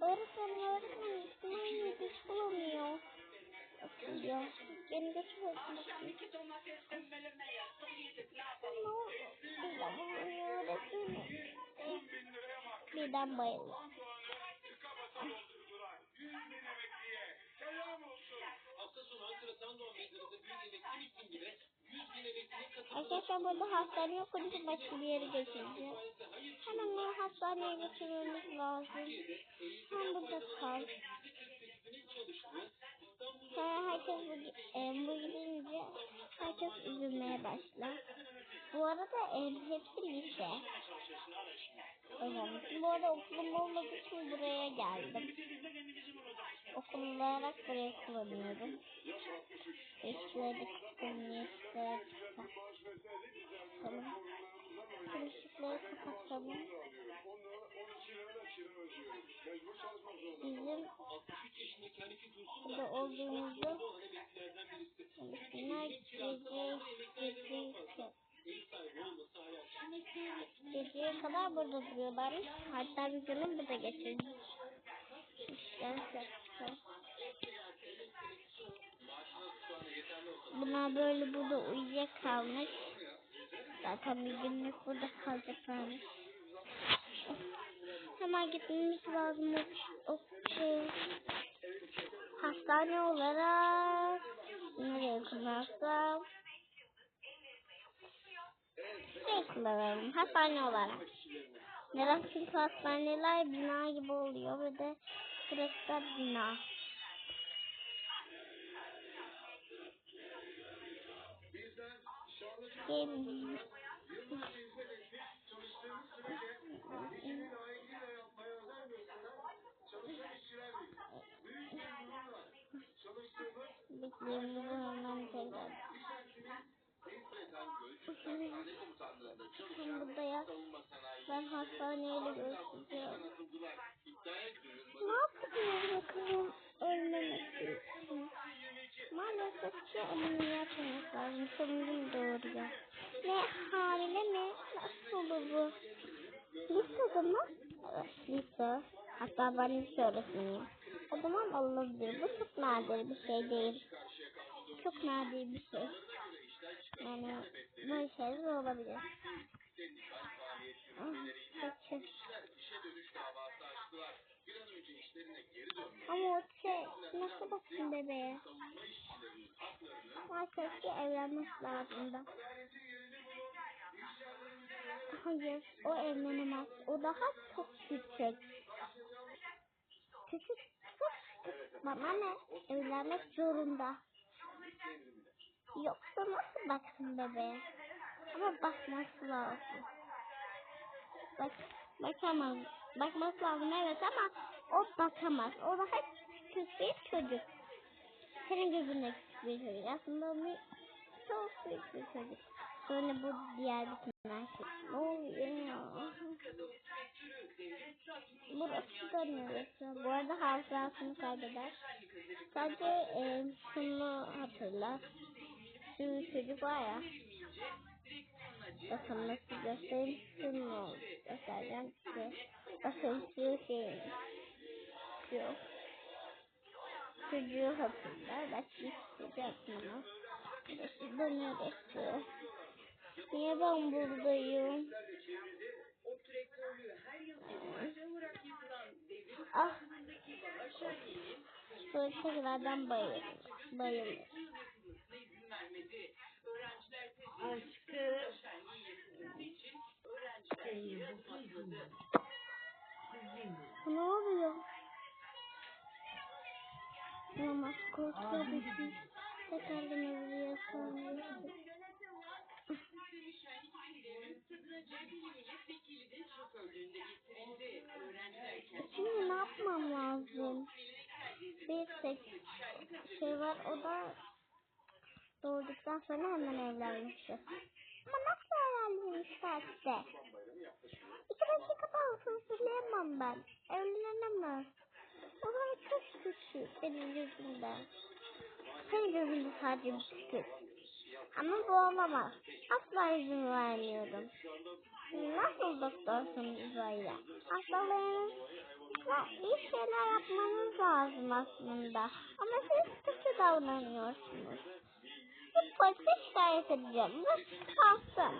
Öğretmenim öğretmenim İsmail güç bulamıyor. Atıyor. Yeni güç bulamıyor. Birden bayıldı. Hafta sonu Ankara Sandoğan Meydanı'nda büyük emekli miting gibi 100 bin emeklinin katıldığı Arkadaşlar burada hastaneye okuduk başka bir yere geçeceğiz. Hemen hastaneye götürmemiz lazım. Burada kal. Sonra herkes bu, e, bu gidince herkes üzülmeye başlar. Bu arada e, hepsi lise. Öğrenmişim. Bu arada okulum olmadığı için buraya geldim. Okul olarak buraya kullanıyorum. Kısmını işte Tamam. Kırışıkları kapatalım. Bizim 63 yaşındaki Hanifi Dursun da burada olduğumuzda olan emeklilerden birisi. günler gece geceye kadar burada duruyorlarmış. Hatta bir günü burada geçirdik. İşte Bunlar böyle burada uyuyakalmış. Zaten bir günlük burada kalacaklarmış. Hemen gitmemiz lazım. Hastane olarak nereye kullansam? Şey. Hastane olarak. Neden? Çünkü hastaneler bina gibi oluyor ve de burası da bina. Gelin. Bekleyin hemen tekrar. Sen burada yat. Ben hastaneyle görüşeceğim. Ne yapıyorsun bakalım ölmemek için? Maalesef ki ameliyat olmak lazım. Sanırım doğru ya. Ne hamile mi? Nasıl olur bu? Lisede mi? Evet lise. Hatta ben lise öğretmeniyim. O zaman olabilir. Bu çok nadir bir şey değil. Çok nadir bir şey. Yani böyle şeyler olabilir. Ah, Kaçın. Ama o şey nasıl bakayım bebeğe? Maalesef ki evlenmesi lazım da. Hayır, o evlenemez. O daha çok küçük. Küçük, küçük. Bana ne? Evlenmek zorunda. Yoksa nasıl baksın bebeğe? Ama bakması lazım. Bak, bakamaz. Bakması lazım evet ama o bakamaz. O daha küçük bir çocuk. Senin gözünde küçük bir çocuk. Aslında o çok büyük bir çocuk. Sonra bu diğer bütün erkek. Ne oluyor ya? Burası da neresi? Bu arada hafızasını kaybeder. Sadece e, şunu hatırlar. Şu çocuk var ya. Bakın nasıl göstereyim. Şunu göstereceğim size. Bakın şu şey. Şu. Çocuğu hatırlar. Bak bir çocuğu hatırlamaz. Burası da neresi? Niye ben buradayım? Ah. Böyle tekrardan bayılır. Bayılır. Aşkı Ne oluyor? Namaz korktu bir Tekrardan öbürüye sanıyorsun. Şimdi ne yapmam lazım? Bir tek şey var o da doğduktan sonra hemen evlenmişiz. Ama nasıl evlendim saatte? İki dakika daha söyleyemem ben. Evlenemem. O zaman çok küçük senin gözünden. Senin gözünde sadece bir küçük. Ama bu olamaz. Asla izin vermiyorum. Nasıl doktorsun böyle? Hastalığınızla iyi şeyler yapmanız lazım aslında. Ama siz kötü davranıyorsunuz. Bir polise şikayet edeceğim. Bu kalsın.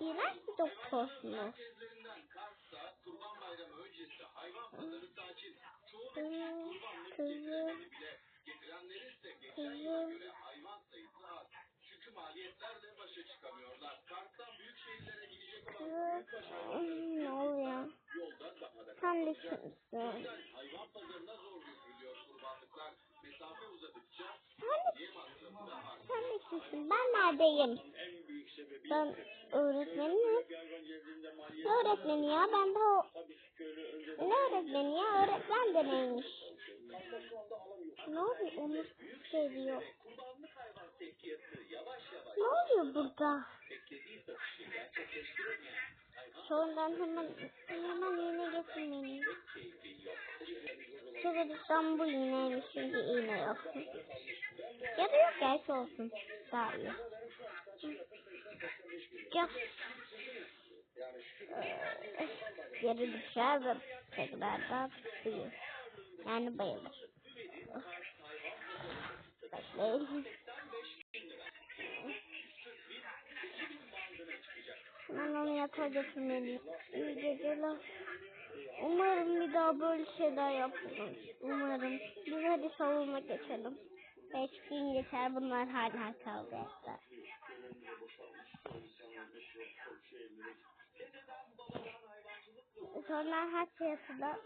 İğrenç bir doktorsunuz. Kurban Bayramı öncesi hayvan pazarı sakin. Çoğu Kızım, ise geçen yıla göre hayvan sayısı az. Çünkü maliyetlerle başa çıkamıyorlar. Kars'tan büyük şehirlere gidecek olan. Ne oluyor? yolda daha da Sen de kimsin? hayvan pazarına zor götürülüyor kurbanlıklar. Mesafe uzadıkça yem sen de kimsin? Ben neredeyim? En büyük sebebi Ben öğretmenim. Ne öğretmeni ya? Ben de o... Ne öğretmeni ya? Öğretmen de neymiş? Ne oluyor? Onu seviyor. Ne oluyor burada? Sonradan hemen hemen iğne yok. Çevirirsen bu iğneymiş çünkü iğne yok. Ya da yok gerçi olsun. Daha iyi. Ya. Ee, Geri düşer ve tekrardan büyür. Yani bayılır. Ben onu yatağa götürmeliyim. İyi geceler. Umarım bir daha böyle şeyler yapmaz. Umarım. Biz hadi savunma geçelim. Beş gün geçer bunlar hala kavga eder. Sonra her şey yapılır.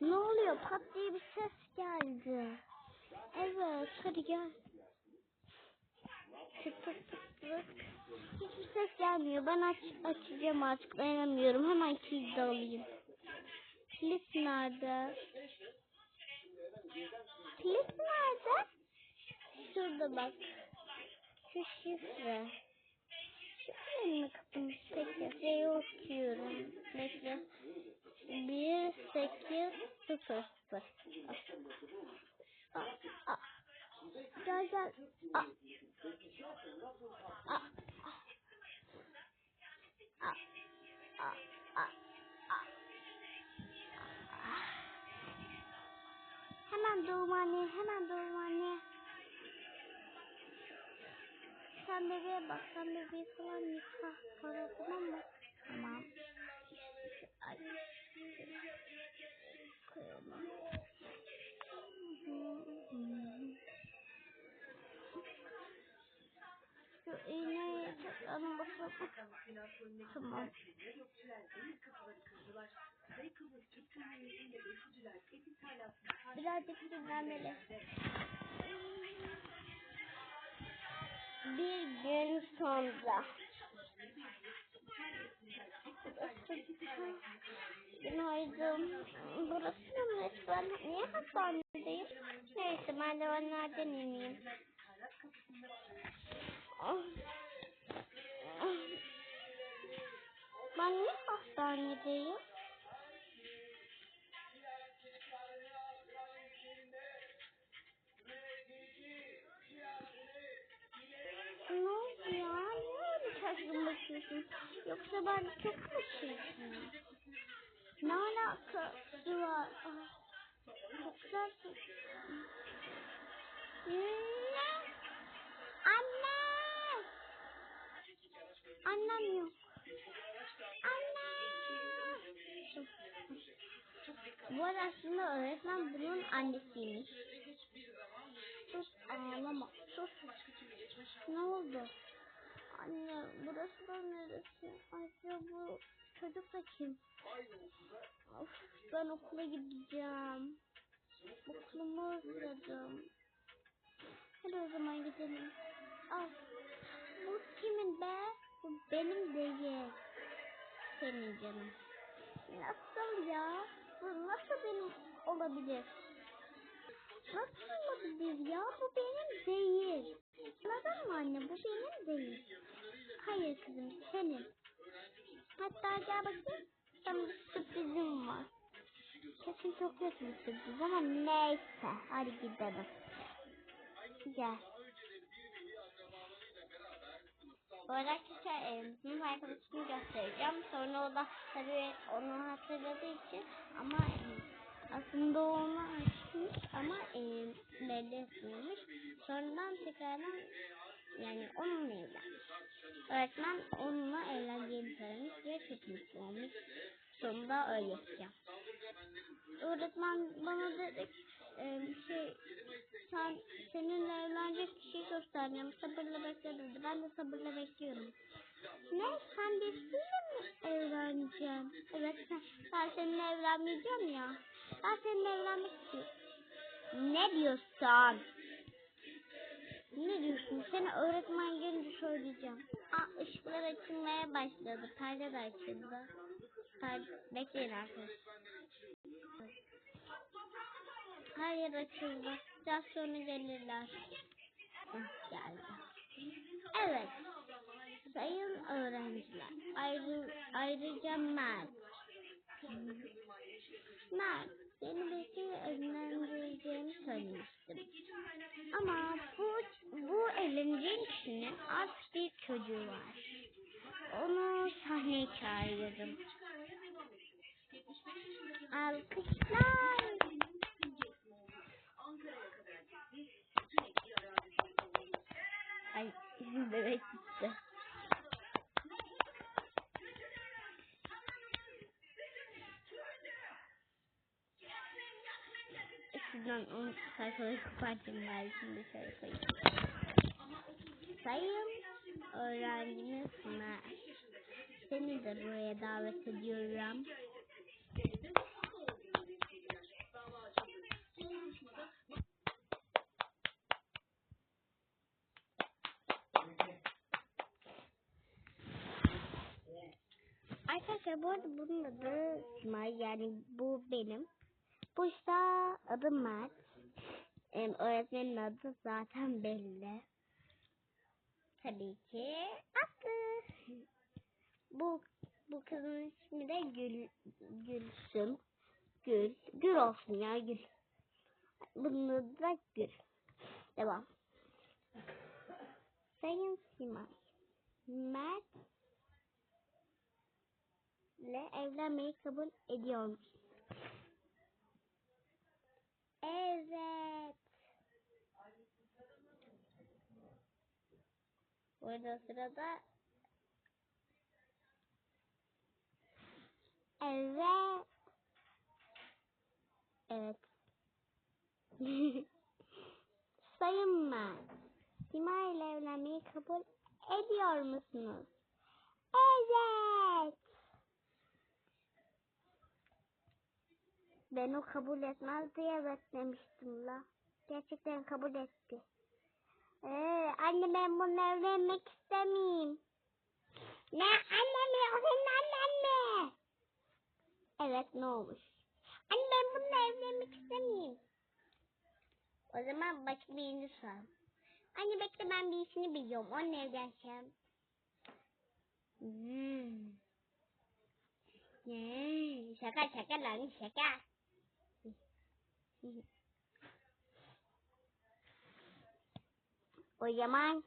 Ne oluyor? Pat diye bir ses geldi. Evet, hadi gel tık tık tık tık. Hiçbir ses gelmiyor. Ben aç, açacağım artık dayanamıyorum. Hemen kilit de alayım. Kilit nerede? Kilit nerede? Şurada bak. Şu şifre. Şifreyi mi kapatmış? Peki. Şeyi okuyorum. Bekle. 1, 8, 0, 0. Gel gel. Hemen doğum anne, hemen doğum anne. Sen bebeğe bak, sen bebeği falan yıka. Sonra tamam mı? Tamam. Ay. Basalım. Tamam. Birazcık dinlenmeli. Bir gün sonra. Günaydın. Burası mı lütfen? Niye hastanedeyim? Neyse merdivenlerden ineyim. Ah. Ben niye hastanedeyim? Ne oldu ya? Niye şaşkın bakıyorsun? Yoksa ben çok mu çirkinim? Ne alakası var? Ah, Çok güzelsin. Ne? Bu aslında öğretmen bunun annesiymiş. Sus ağlama. Sus. Ne oldu? Anne burası da neresi? Ayrıca bu çocuk da kim? Of, ben okula gideceğim. Okulumu özledim. Hadi o zaman gidelim. Al. Bu kimin be? Bu benim değil. Senin canım. Nasıl ya? Bu nasıl benim olabilir? Nasıl olabilir ya? Bu benim değil. Anladın mı anne? Bu benim değil. Hayır kızım senin. Hatta gel bakayım. Sana bir sürprizim var. Kesin çok kötü bir sürpriz ama neyse. Hadi gidelim. Gel. Bu arada arkadaşlar e, sınıf arkadaşımı göstereceğim. Sonra o da tabii onu hatırladığı için ama e, aslında onu açmış ama e, belli etmiyormuş. Sonradan tekrardan yani onunla evlenmiş. Öğretmen onunla evleneceğini söylemiş ve çok mutlu olmuş. Sonunda öyle yapacağım. Öğretmen bana dedi e, şey sen seninle evlenecek kişiyi göstereceğim. Sabırla bekle dedi. Ben de sabırla bekliyorum. Ne? Sen birisiyle mi evleneceksin? Evet sen, ben seninle evlenmeyeceğim ya. Ben seninle evlenmek istiyorum. Ne diyorsun? Ne diyorsun? Seni öğretmen gelince söyleyeceğim. Aa ışıklar açılmaya başladı. Perde de açıldı. Perde... Bekleyin arkadaşlar. Hayır açıldı. Biraz sonra gelirler. Geldi. Evet. Sayın öğrenciler. Ayrı, ayrıca Mert. Mert. Seni birisiyle evlendireceğimi söylemiştim. Ama bu, bu evleneceğin kişinin az bir çocuğu var. Onu sahneye çağırıyorum. Alkışlar. Ay bebek gitti. Şuradan onu sayfaları kopartayım ben şimdi şöyle koyayım. Sayın öğrencimiz Mert. Seni de buraya davet ediyorum. Arkadaşlar bu arada bunun adı Simay yani bu benim. Bu işte adı Mert. Em, öğretmenin adı zaten belli. Tabii ki Aslı. Bu bu kızın ismi de Gül Gülsüm. Gül. Gül olsun ya Gül. Bunun adı da Gül. Devam. Sayın Simay. Mert ile evlenmeyi kabul ediyor musun? Evet. Burada sırada Evet. Evet. Sayın Mert, Sima ile evlenmeyi kabul ediyor musunuz? Evet. Ben o kabul etmez diye evet demiştim la. Gerçekten kabul etti. Ee, anne ben bununla evlenmek istemeyeyim. Ne anne mi? O senin annen mi? Evet ne olmuş? Anne ben bununla evlenmek istemeyeyim. O zaman başka birini sor. Anne bekle ben birisini biliyorum. Onunla evleneceğim. Hmm. Hmm. Şaka şaka lan şaka. O zaman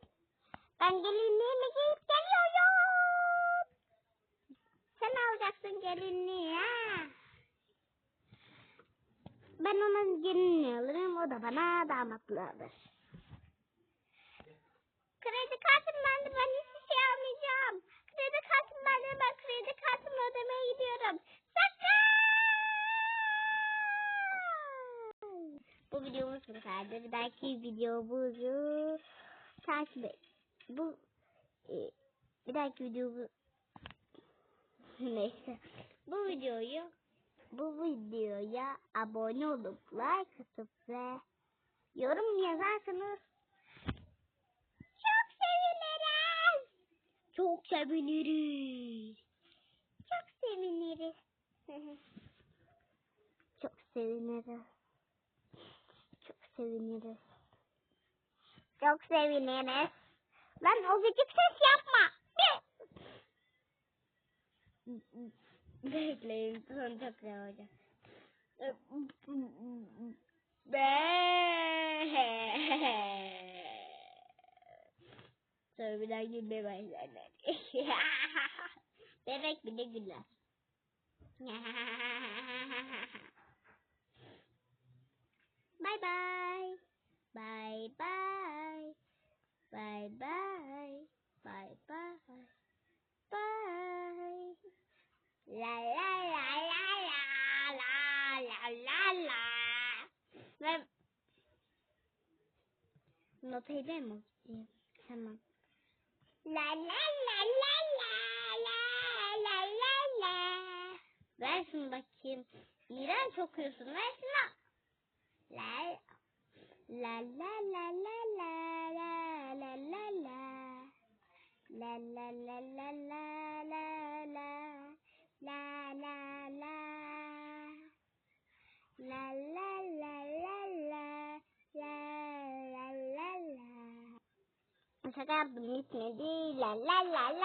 ben gelinliğimi giyip geliyorum. Sen alacaksın gelinliği ha. Ben onun gelinliği alırım. O da bana damatlığı alır. Kredi kartımdan Kadardır. Belki videomuzu takip et. Bu e, bir dahaki videomu neyse. Bu videoyu bu videoya abone olup like atıp ve yorum yazarsanız çok seviniriz. Çok seviniriz. Çok seviniriz. çok seviniriz. Seviniriz. Çok seviniriz. Lan o gıcık ses yapma. Bekleyin son çok güzel olacak. Sonra bir daha gülmeye başlarlar. Bebek bir de güler. bye bye. Bye bye. Bye bye. Bye bye. Bye. La la la la la la la la la. Ve notayı ben mi okuyayım? Tamam. La la la la la la la la la. Ver şunu bakayım. İğrenç okuyorsun. Ver şunu. La la la la la la la la la la. La la la la la la la la la la la la la la la la la la la Şaka yaptım gitmedi la la la la